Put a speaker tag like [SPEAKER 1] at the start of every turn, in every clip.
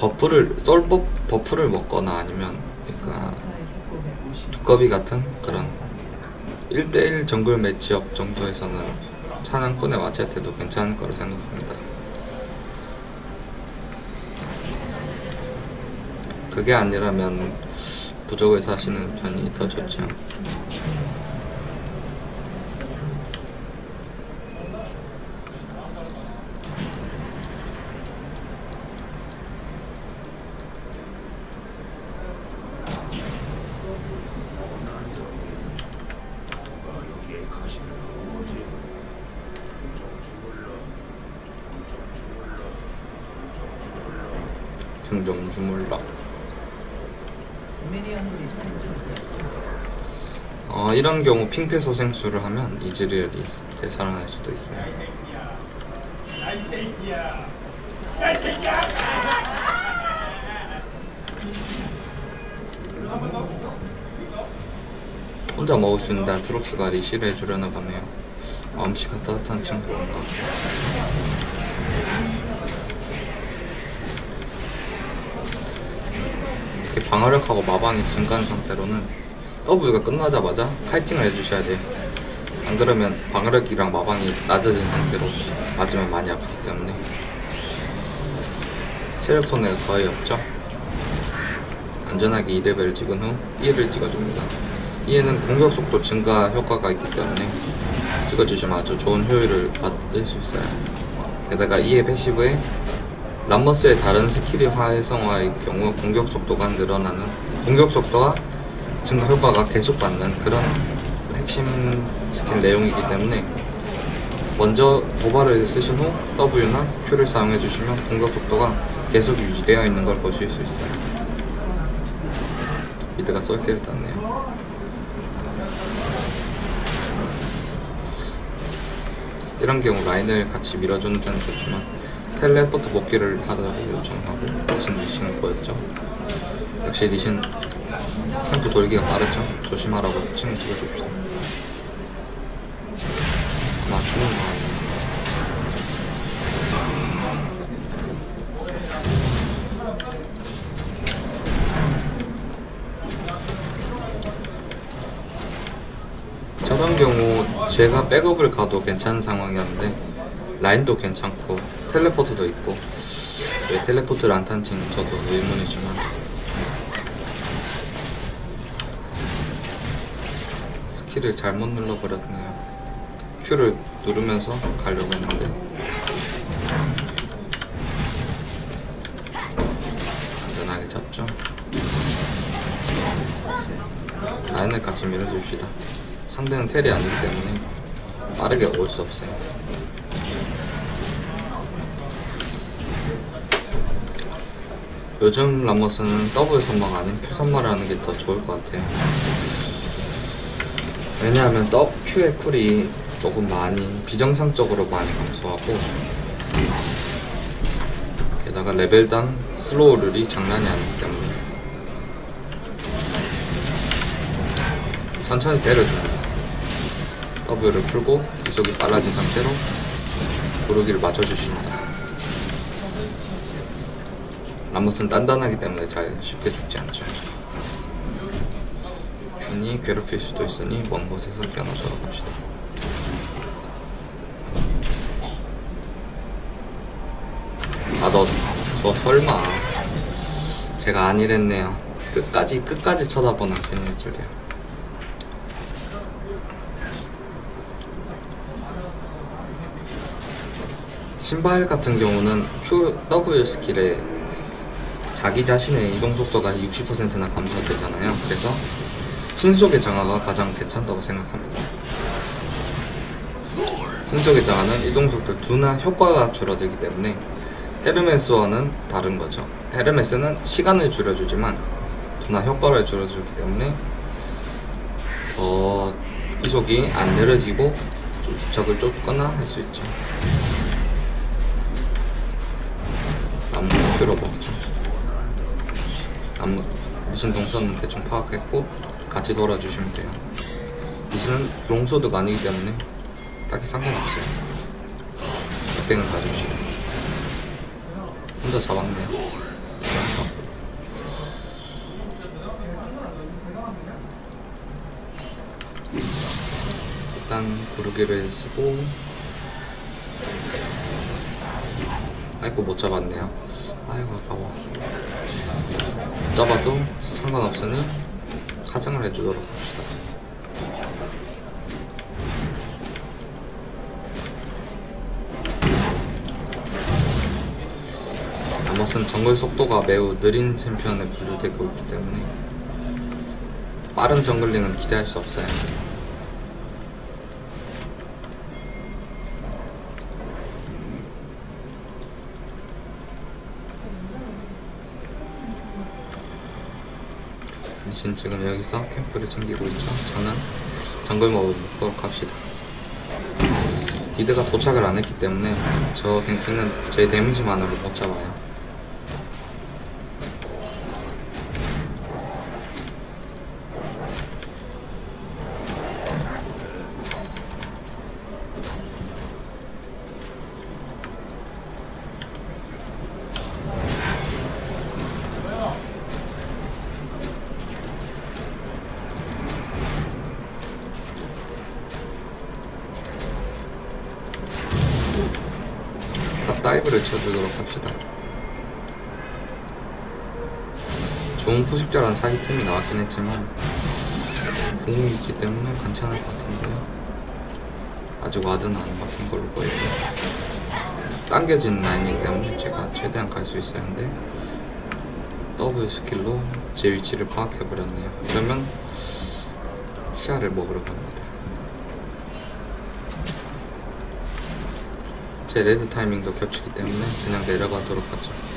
[SPEAKER 1] 버프를 썰법 버프를 먹거나 아니면 그러니까 두꺼비 같은 그런 1대1 정글 매치업 정도에서는 사냥꾼의 마체테도 괜찮을 거라 생각합니다. 그게 아니라면 부족에서 하시는 편이 더 좋죠. 등정 주물럭.
[SPEAKER 2] 미니언들이 생성됐습니다.
[SPEAKER 1] 어, 이런 경우 핑크 소생술을 하면 이즈리얼이 되살아날 수도 있어요. 혼자 먹을 수 있는데 아트록스가 리시를 해주려나 보네요. 마음씨가 따뜻한 친구인가. 이렇게 방어력하고 마방이 증가한 상태로는 W가 끝나자마자 카이팅을 해주셔야 돼요. 안 그러면 방어력이랑 마방이 낮아진 상태로 맞으면 많이 아프기 때문에 체력 손해가 거의 없죠. 안전하게 2레벨 찍은 후 2를 찍어줍니다. 2에는 공격 속도 증가 효과가 있기 때문에 찍어주시면 아주 좋은 효율을 받을 수 있어요. 게다가 2의 패시브에 람머스의 다른 스킬의 활성화의 경우 공격 속도가 늘어나는 공격 속도와 증가 효과가 계속 받는 그런 핵심 스킬 내용이기 때문에 먼저 도발을 쓰신 후 W나 Q를 사용해 주시면 공격 속도가 계속 유지되어 있는 걸 보실 수 있어요. 미드가 쏠킬을 땄네요. 이런 경우 라인을 같이 밀어주는 데는 좋지만 텔레포트 복귀를 하다고 요청하고 리신 리신을 보였죠. 역시 리신 템프 돌기가 빠르죠. 조심하라고 칭 찍어줍시다. 맞추는 거 같네. 저런 경우 제가 백업을 가도 괜찮은 상황이었는데 라인도 괜찮고 텔레포트도 있고 왜 텔레포트를 안 탄지는 저도 의문이지만 스킬을 잘못 눌러버렸네요. Q를 누르면서 가려고 했는데. 안전하게 잡죠. 라인을 같이 밀어줍시다. 상대는 텔이 아니기 때문에 빠르게 올 수 없어요. 요즘 라모스는 더블 선막 아닌 Q 선막을 하는 게 더 좋을 것 같아요. 왜냐하면 더 Q의 쿨이 조금 많이 비정상적으로 많이 감소하고 게다가 레벨당 슬로우 룰이 장난이 아니기 때문에 천천히 때려줍니다. W를 풀고 이속이 빨라진 상태로 구르기를 맞춰주십니다. 라모스는 단단하기 때문에 잘 쉽게 죽지 않죠. 괜히 괴롭힐 수도 있으니 먼 곳에서 뛰어나도록 합시다. 아, 너 죽어 설마. 제가 아니랬네요. 끝까지 끝까지 쳐다보는 편일 줄이야. 신발 같은 경우는 Q, W 스킬에 자기 자신의 이동 속도가 60%나 감소되잖아요. 그래서 신속의 장화가 가장 괜찮다고 생각합니다. 신속의 장화는 이동 속도 두나 효과가 줄어들기 때문에 헤르메스와는 다른 거죠. 헤르메스는 시간을 줄여주지만 두나 효과를 줄여주기 때문에 더 이속이 안 느려지고 적을 쫓거나 할 수 있죠. 나무 큐로 먹죠. 나무 리신 동선은 대충 파악했고 같이 돌아주시면 돼요. 이슬은 롱소드가 아니기 때문에 딱히 상관없어요. 100을 가져오시고 혼자 잡았네요 일단 구르기를 쓰고 아이고 못 잡았네요. 아이고 아까워. 잡아도 상관없으니 가정을 해주도록 합시다 아머스는 정글 속도가 매우 느린 챔피언에 분류되고 있기 때문에 빠른 정글링은 기대할 수 없어요. 신 지금 여기서 캠프를 챙기고 있죠. 저는 정글 먹을 먹도록 합시다. 디드가 도착을 안 했기 때문에 저 갱킹은 제 데미지만으로 못 잡아요. 좋은 푸식자란 사기템이 나왔긴 했지만 공이 있기 때문에 괜찮을 것 같은데요. 아직 와드는 안 막힌 걸로 보이고 당겨진 라인이기 때문에 제가 최대한 갈수 하는데 W 스킬로 제 위치를 파악해버렸네요. 그러면 시야를 먹으러 갑니다. 제 레드 타이밍도 겹치기 때문에 그냥 내려가도록 하죠.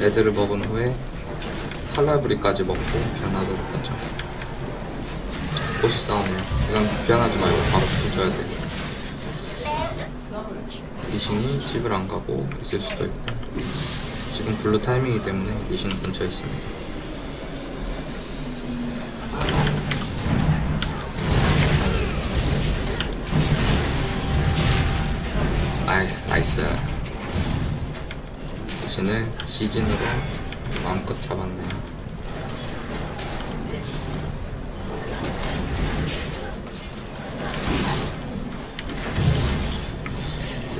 [SPEAKER 1] 레드를 먹은 후에 칼날부리까지 먹고 변하도록 하죠. 옷이 싸우네요. 그냥 변하지 말고 바로 붙여야 돼요. 리신이 집을 안 가고 있을 수도 있고 지금 블루 타이밍이기 때문에 리신은 근처에 있습니다. 지진으로 마음껏 잡았네요.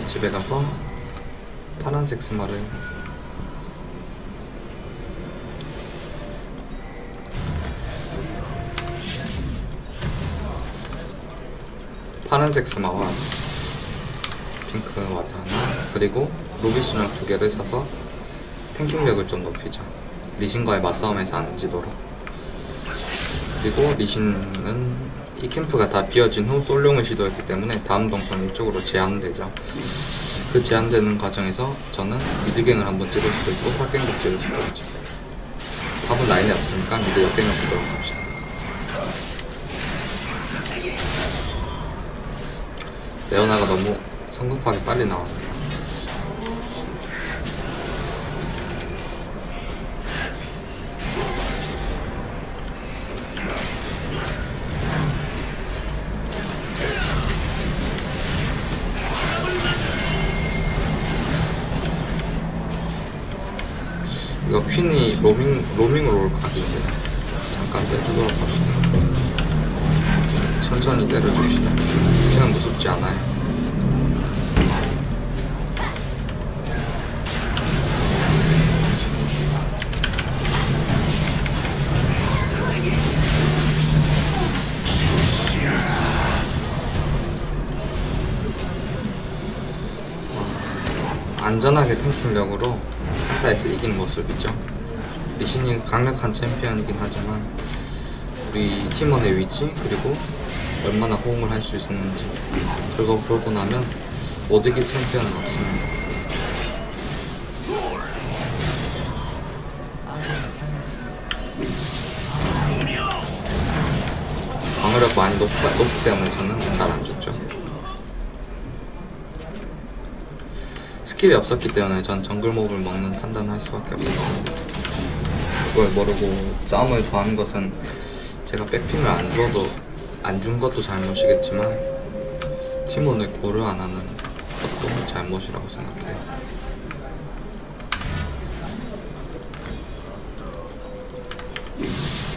[SPEAKER 1] 집에 가서 파란색 스마를 파란색 스마와 핑크 와트 하나 그리고 순양 두 개를 사서 탱킹력을 좀 높이죠 리신과의 맞싸움에서 안 지도록 그리고 리신은 이 캠프가 다 비어진 후 솔룡을 시도했기 때문에 다음 동선 이쪽으로 제한되죠 그 제한되는 과정에서 저는 미드갱을 한번 찍을 수도 있고 탑갱도 찍을 수도 있죠. 탑은 라인에 없으니까 미드 역갱을 쓰도록 합시다. 레오나가 너무 성급하게 빨리 나왔네 천천히 때려줍시다 퀸은 무섭지 않아요 안전하게 탱킹력으로 한타에서 이긴 모습이죠. 리신이 강력한 챔피언이긴 하지만 우리 팀원의 위치 그리고 얼마나 호응을 할 수 있는지 그거 보고 나면 못 이길 챔피언은 없습니다. 방어력 많이 높, 높기 때문에 저는 잘 안 죽죠. 스킬이 없었기 때문에 전 정글 몹을 먹는 판단을 할 수밖에 없었습니다. 그걸 모르고 싸움을 좋아하는 것은 제가 백핑을 안 줘도 안 준 것도 잘못이겠지만 팀원을 고려 안 하는 것도 잘못이라고 생각해요.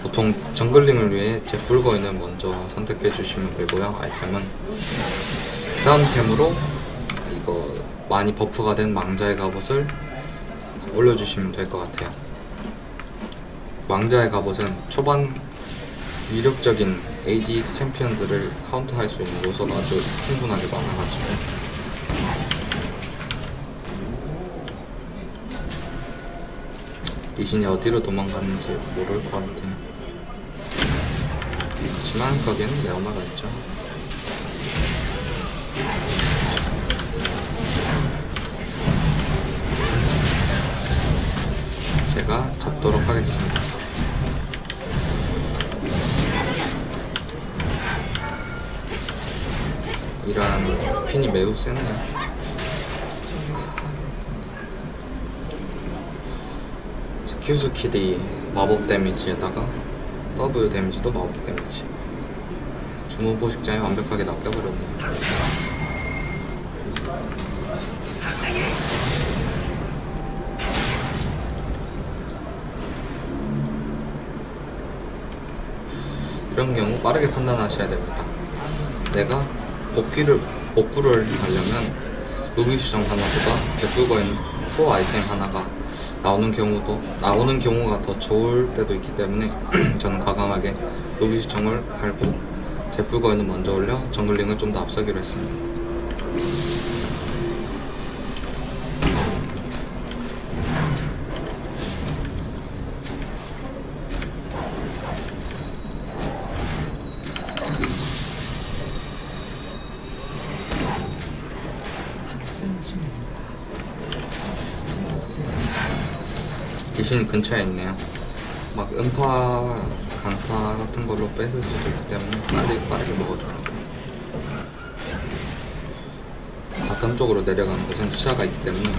[SPEAKER 1] 보통 정글링을 위해 제풀거인을 먼저 선택해 주시면 되고요. 아이템은 다음 템으로 이거 많이 버프가 된 망자의 갑옷을 올려주시면 될 것 같아요. 망자의 갑옷은 초반 위력적인 AD 챔피언들을 카운터할 수 있는 요소가 아주 충분하게 많아가지고 리신이 어디로 도망갔는지 모를 것 같아요. 그렇지만 거기에는 레오나가 있죠. 제가 잡도록 하겠습니다. 퀸이 매우 세네요. 자, 큐스 킬이 마법 데미지에다가 W 데미지도 마법 데미지. 주문 포식자에 완벽하게 낚여버렸네요. 이런 경우 빠르게 판단하셔야 됩니다. 내가 복귀를 복구를 하려면 루비 수정 하나보다 제풀거인 코 아이템 하나가 나오는 경우도 나오는 경우가 더 좋을 때도 있기 때문에 저는 과감하게 루비 수정을 팔고 제풀거인을 먼저 올려 정글링을 좀 더 앞서기로 했습니다. 근처에 있네요. 막 음파, 강타 같은 걸로 뺏을 수도 있기 때문에 빨리 빠르게 먹어줘야 돼요. 바텀 쪽으로 내려가는 곳은 시야가 있기 때문에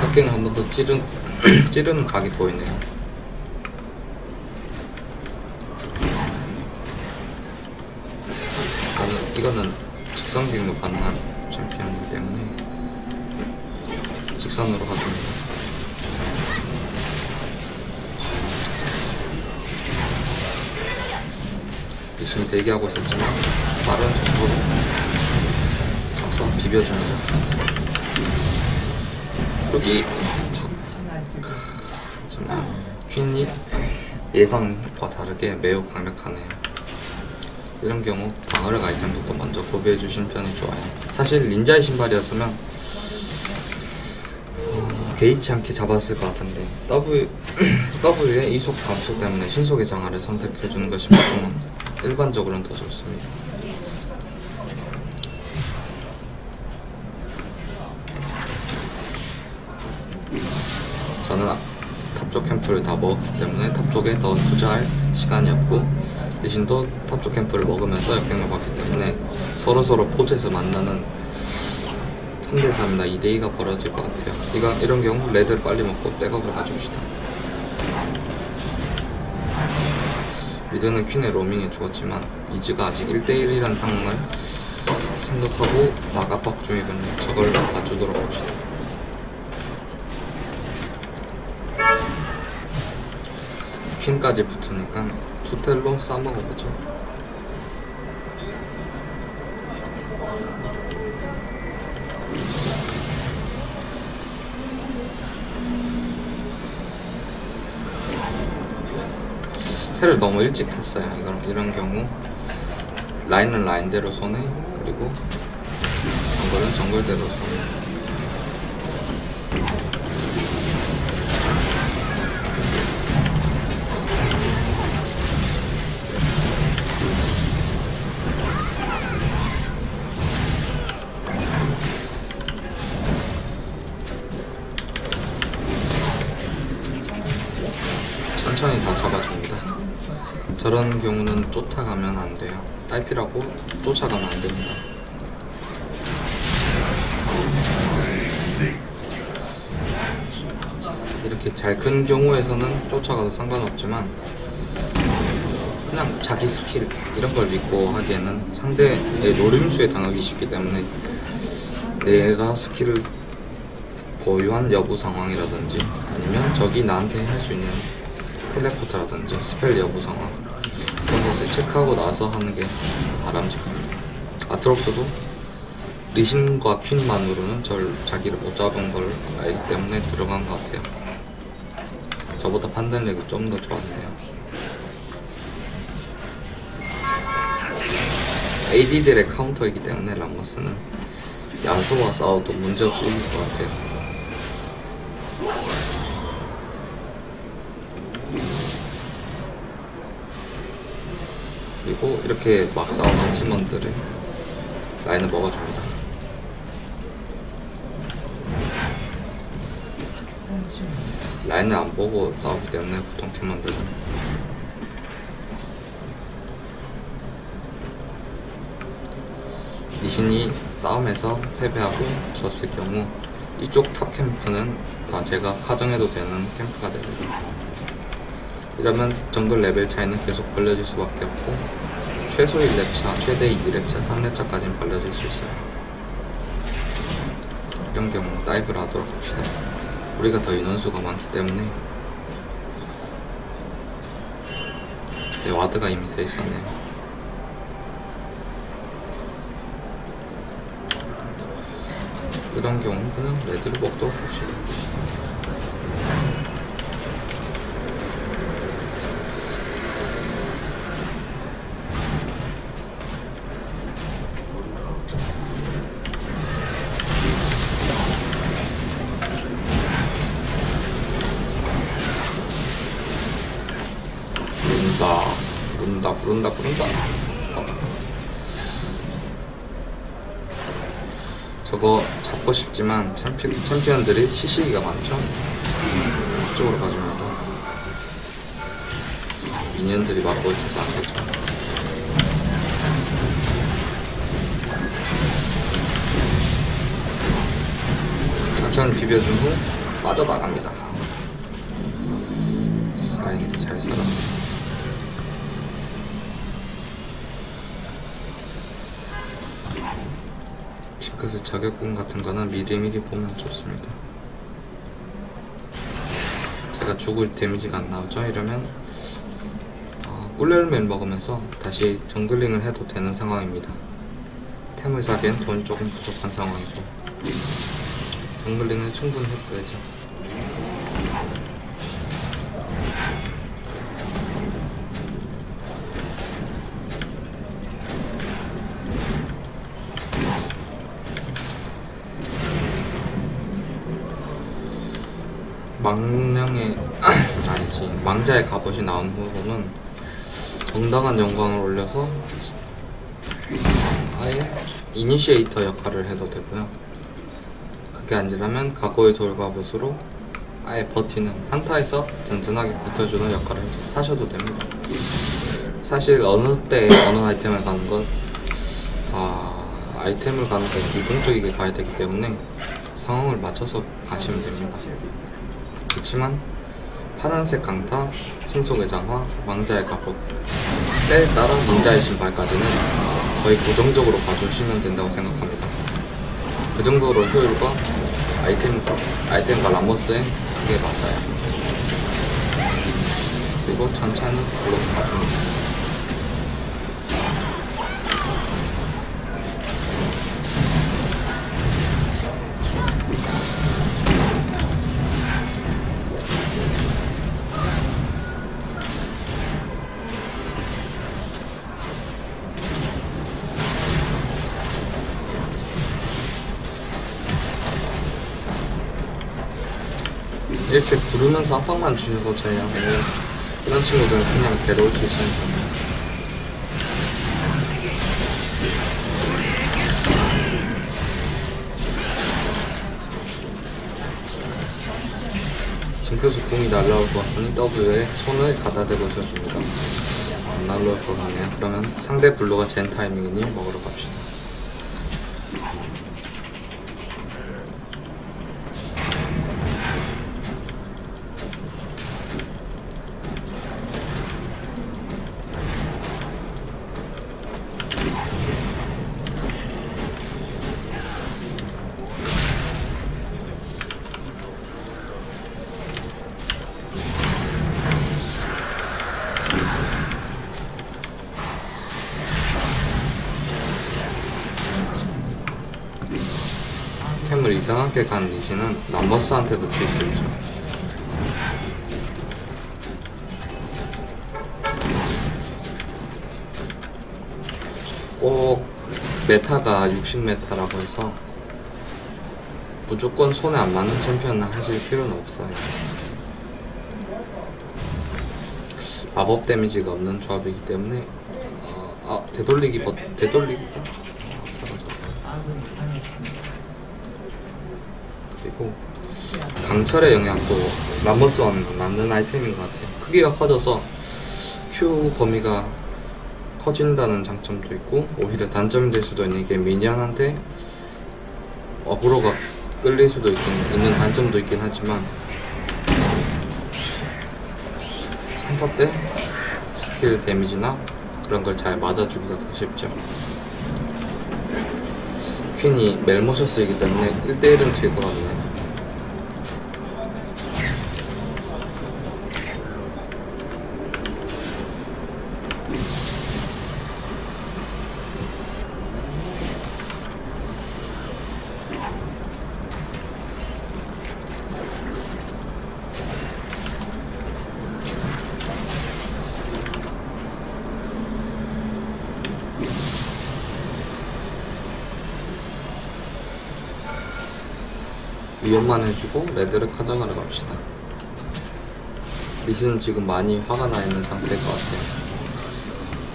[SPEAKER 1] 학경을 한번 더 찌른, 찌르는 각이 보이네요. 열심히 대기하고 있었지만 빠른 속도로 가서 비벼줍니다. 여기 정말 퀸이 예상과 다르게 매우 강력하네요. 이런 경우 방어력 아이템부터 먼저 구비해 주신 편이 좋아요. 사실 닌자의 신발이었으면 어, 개의치 않게 잡았을 것 같은데 W W의 이속 감소 때문에 신속의 장화를 선택해 주는 것이 보통은 일반적으로는 더 좋습니다. 저는 탑쪽 캠프를 다 먹었기 때문에 탑쪽에 더 투자할 시간이 없고 리신도 탑쪽 캠프를 먹으면서 역행을 받기 때문에 서로서로 포즈에서 만나는 3대3이나 2대 2가 벌어질 것 같아요. 이거, 이런 경우 레드를 빨리 먹고 백업을 가줍시다. 미드는 퀸의 로밍에 죽었지만 이즈가 아직 1대1이란 상황을 생각하고 막 압박 중이거든요. 저걸 봐주도록 합시다. 퀸까지 붙으니까 투텔로 싸먹어보죠. 테를 너무 일찍 탔어요. 이런 이런 경우 라인은 라인대로 손해 그리고 정글은 정글대로 손해. 저런 경우는 쫓아가면 안 돼요. 딸피라고 쫓아가면 안 됩니다. 이렇게 잘 큰 경우에서는 쫓아가도 상관없지만 그냥 자기 스킬 이런 걸 믿고 하기에는 상대의 노림수에 당하기 쉽기 때문에 내가 스킬을 보유한 여부 상황이라든지 아니면 적이 나한테 할 수 있는 텔레포트라든지 스펠 여부 상황 그런 것을 체크하고 나서 하는 게 바람직합니다. 아트록스도 리신과 퀸만으로는 절 자기를 못 잡은 걸 알기 때문에 들어간 것 같아요. 저보다 판단력이 좀 더 좋았네요. AD들의 카운터이기 때문에 람머스는 야수와 싸워도 문제없이 이길 것 같아요. 이렇게 막 싸우는 팀원들은 라인을 먹어줍니다. 라인을 안 보고 싸우기 때문에 보통 팀원들은 리신이 싸움에서 패배하고 졌을 경우 이쪽 탑 캠프는 다 제가 카정해도 되는 캠프가 됩니다. 이러면 정글 레벨 차이는 계속 벌려질 수밖에 없고 최소 1렙차, 최대 2렙차, 3렙차까지는 벌려질 수 있어요. 이런 경우 다이브를 하도록 합시다. 우리가 더 인원수가 많기 때문에 네, 와드가 이미 돼 있었네요. 이런 경우는 레드를 먹도록 합시다. 챔피, 챔피언들이 CC기가 많죠. 그쪽으로 가줍니다 미니언들이 막고 있어서 안 되죠. 천천히 비벼준 후 빠져나갑니다. 다행히도 잘 살았 네 핑크스 자격군 같은 거는 미리 미리 보면 좋습니다. 제가 죽을 데미지가 안 나오죠? 이러면 어, 꿀열매를 먹으면서 다시 정글링을 해도 되는 상황입니다. 템을 사기엔 돈이 조금 부족한 상황이고 정글링은 충분히 해줘야죠. 망령의 아니지 망자의 갑옷이 나온 후로는 정당한 영광을 올려서 아예 이니시에이터 역할을 해도 되고요. 그게 아니라면 각오의 돌갑옷으로 아예 버티는 한타에서 든든하게 버텨주는 역할을 하셔도 됩니다. 사실 어느 때 어느 아이템을 가는 건 아, 아이템을 가는 건 유동적이게 가야 되기 때문에 상황을 맞춰서 가시면 됩니다. 그렇지만 파란색 강타, 신속의 장화, 왕자의 갑옷, 때에 따라 닌자의 신발까지는 거의 고정적으로 봐주시면 된다고 생각합니다. 그 정도로 효율과 아이템과, 아이템과 람머스의 그게 맞아요. 그리고 천천히 불러서 가줍니다. 이렇게 부르면서 압박만 주고 저희하고 이런 친구들은 그냥 데려올 수 있으니까 징크스 공이 날라올 것 같으니 W에 손을 갖다 대고 있어줍니다. 안 날라올 것 같네요. 그러면 상대 블루가 젠 타이밍이니 먹으러 갑시다 이상하게 간 리신은 람버스한테도 질수 있죠. 꼭 메타가 60메타라고 해서 무조건 손에 안 맞는 챔피언을 하실 필요는 없어요. 마법 데미지가 없는 조합이기 때문에 어, 아 되돌리기 버 되돌리기
[SPEAKER 2] 아군이 당했습니다.
[SPEAKER 1] 그리고 강철의 영향도 람버스와는 맞는 아이템인 것 같아요. 크기가 커져서 Q 범위가 커진다는 장점도 있고 오히려 단점이 될 수도 있는 게 미니언한테 어그로가 끌릴 수도 있긴, 있는 단점도 있긴 하지만 한타 때 스킬 데미지나 그런 걸 잘 맞아주기가 더 쉽죠. 퀸이 멜모셔스이기 때문에 1대1은 질것 같네요. 해주고 레드를 가져가러 갑시다. 리신은 지금 많이 화가 나 있는 상태일 것 같아요.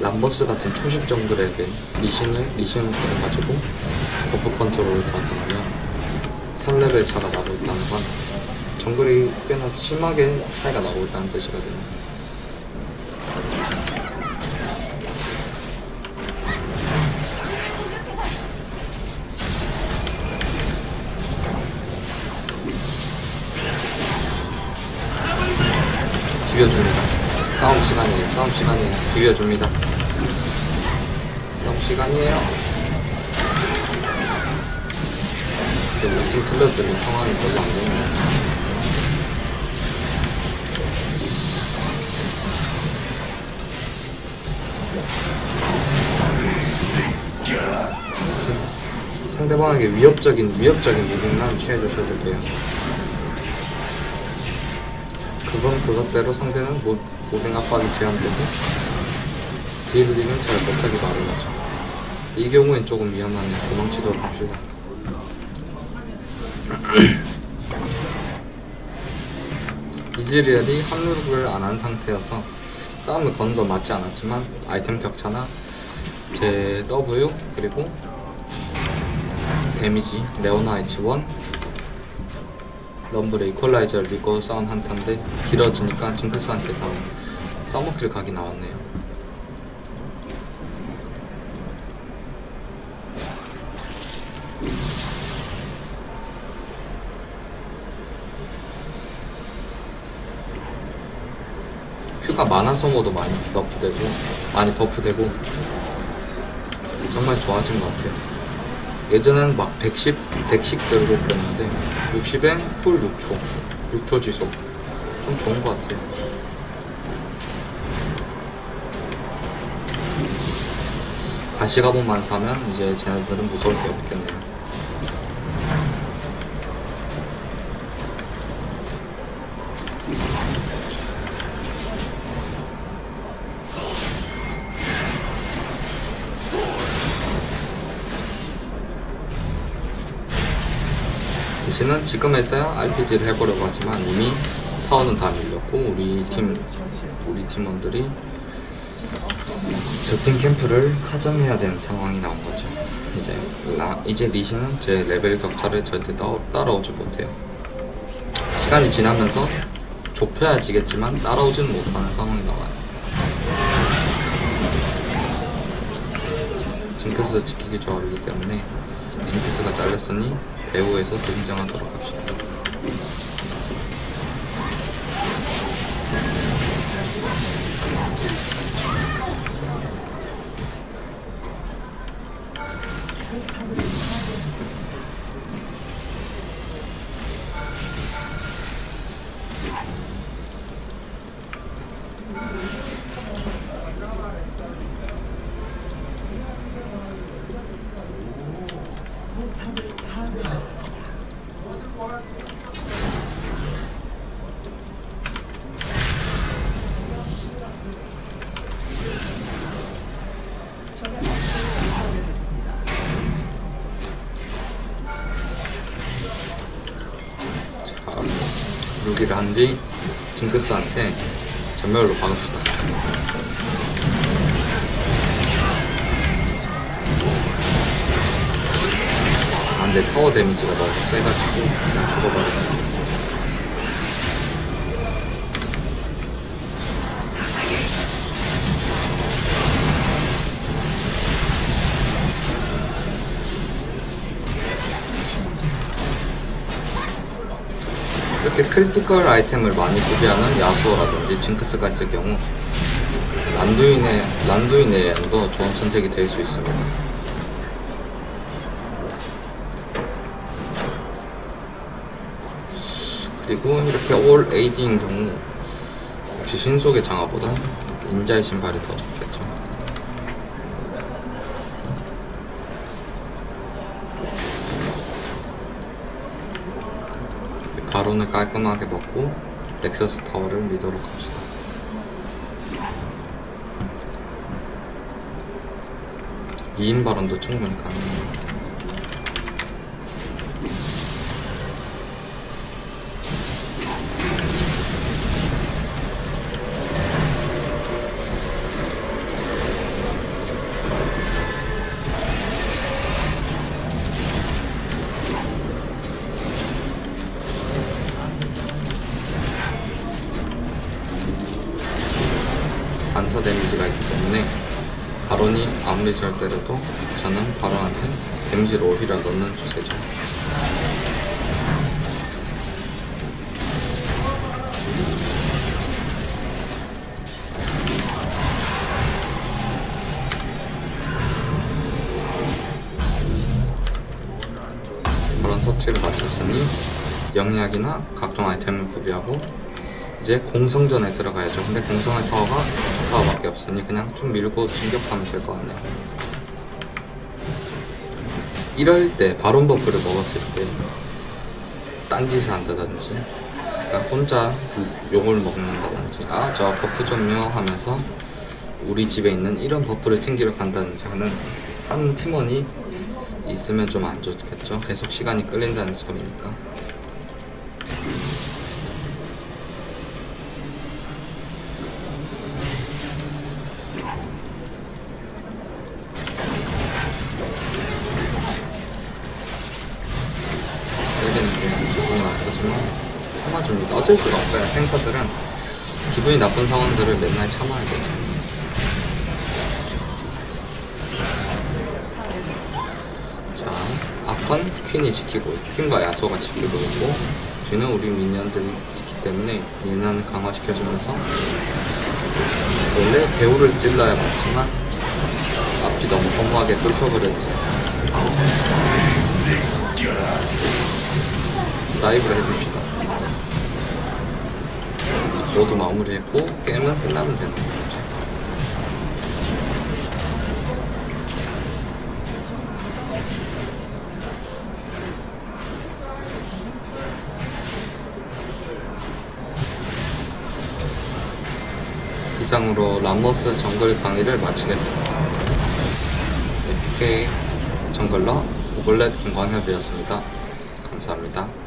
[SPEAKER 1] 람버스 같은 초식 정글에게 리신을 리신을 가지고 버프 컨트롤을 받으면 3레벨 차가 나고 있다는 건 정글이 꽤나 심하게 차이가 나고 있다는 뜻이거든요. 싸움 시간이에요. 비벼줍니다. 싸움 시간이에요. 이제 무슨 틀려드는 상황이 별로 안 되네요. 상대방에게 위협적인 위협적인 무빙만 취해주셔도 돼요. 그건 그것대로 상대는 모, 모든 압박이 제한되고 딜리는 잘 못하기 마련하죠. 이 경우엔 조금 위험하네요. 도망치도록 합시다. 이즈리얼이 합류를 안 한 상태여서 싸움을 거는 건 맞지 않았지만 아이템 격차나 제 W 그리고 데미지 레오나이츠 1 럼블의 이퀄라이저를 믿고 싸운 한타인데 길어지니까 징크스한테 다 써먹힐 각이 나왔네요. 큐가 만화 소모도 많이 너프되고 많이 버프되고 정말 좋아진 것 같아요. 예전에는 막 110, 100씩 들고 그랬는데 60에 풀 6초 6초 지속. 좀 좋은 것 같아요. 가시가본만 사면 이제 쟤네들은 무서울 게 없겠네요 지금에서야 RPG를 해보려고 하지만 이미 타워는 다 밀렸고 우리 팀 우리 팀원들이 저팀 캠프를 카점해야 되는 상황이 나온 거죠. 이제 라, 이제 리시는 제 레벨 격차를 절대 따, 따라오지 못해요. 시간이 지나면서 좁혀야지겠지만 따라오지는 못하는 상황이 나와요. 징크스 지키기 조합이기 때문에 징크스가 잘렸으니 배후에서 등장하도록 합시다.
[SPEAKER 2] 포탑을 파괴했습니다.
[SPEAKER 1] 자, 루기를 한뒤 징크스한테 전멸로 박읍시다. 근데 타워 데미지가 너무 세가지고 그냥 죽어버렸어. 이렇게 크리티컬 아이템을 많이 구비하는 야수어라든지 징크스가 있을 경우 란두인의 란두인의 엔도 좋은 선택이 될 수 있습니다. 그리고 이렇게 올 AD인 경우 역시 신속의 장화보다 인자의 신발이 더 좋겠죠. 바론을 깔끔하게 먹고 렉서스 타워를 미도록 합시다. 이인 발언도 충분히 가능합니 잘 때려도 저는 바론한테 데미지를 오히려 넣는 추세죠. 바론 섭취를 마쳤으니 영약이나 각종 아이템을 구비하고 이제 공성전에 들어가야죠. 근데 공성의 타워가 타워밖에 없으니 그냥 쭉 밀고 진격하면 될 것 같네요. 이럴 때 바론 버프를 먹었을 때 딴짓을 한다든지 그러니까 혼자 욕을 먹는다든지 아 저 버프 좀요 하면서 우리 집에 있는 이런 버프를 챙기러 간다든지 하는 한 팀원이 있으면 좀 안 좋겠죠. 계속 시간이 끌린다는 소리니까. 어쩔 수가 없어요. 탱커들은 기분이 나쁜 상황들을 맨날 참아야 되죠. 자, 앞은 퀸이 지키고, 퀸과 야소가 지키고 있고, 뒤는 우리 미니언들이 있기 때문에 미니언을 강화시켜주면서 원래 배우를 찔러야 맞지만 앞뒤 너무 허무하게 뚫혀버렸네요. 다이브를 해줍시다. 모두 마무리했고 게임은 끝나면 되는 거죠. 이상으로 람머스 정글 강의를 마치겠습니다. FK 정글러 오글렛 김광협이었습니다. 감사합니다.